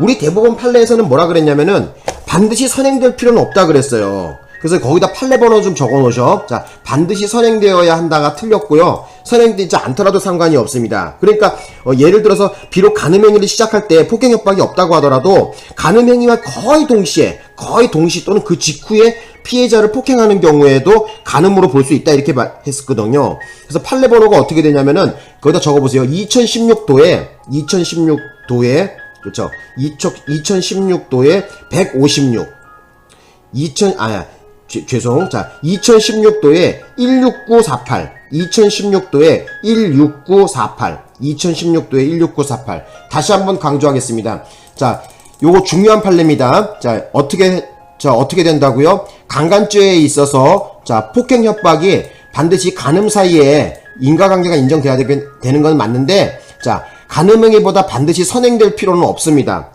우리 대법원 판례에서는 뭐라 그랬냐면은 반드시 선행될 필요는 없다 그랬어요. 그래서 거기다 판례 번호 좀 적어 놓으셔. 자, 반드시 선행되어야 한다가 틀렸고요. 선행되지 않더라도 상관이 없습니다. 그러니까 어, 예를 들어서 비록 간음행위를 시작할 때 폭행 협박이 없다고 하더라도 간음행위와 거의 동시에 거의 동시 또는 그 직후에 피해자를 폭행하는 경우에도 간음으로 볼 수 있다 이렇게 말- 했었거든요. 그래서 판례 번호가 어떻게 되냐면은 거기다 적어 보세요. 2016도에 2016도에 그렇죠. 2016도에 156 2000 아야 죄- 죄송. 자 2016도에 16948 2016도에 16948 2016도에 16948 다시 한번 강조하겠습니다. 자 요거 중요한 판례입니다. 자 어떻게 자 어떻게 된다고요? 강간죄에 있어서 자 폭행 협박이 반드시 간음 사이에 인과관계가 인정돼야 되는 건 맞는데 자 간음행위보다 반드시 선행될 필요는 없습니다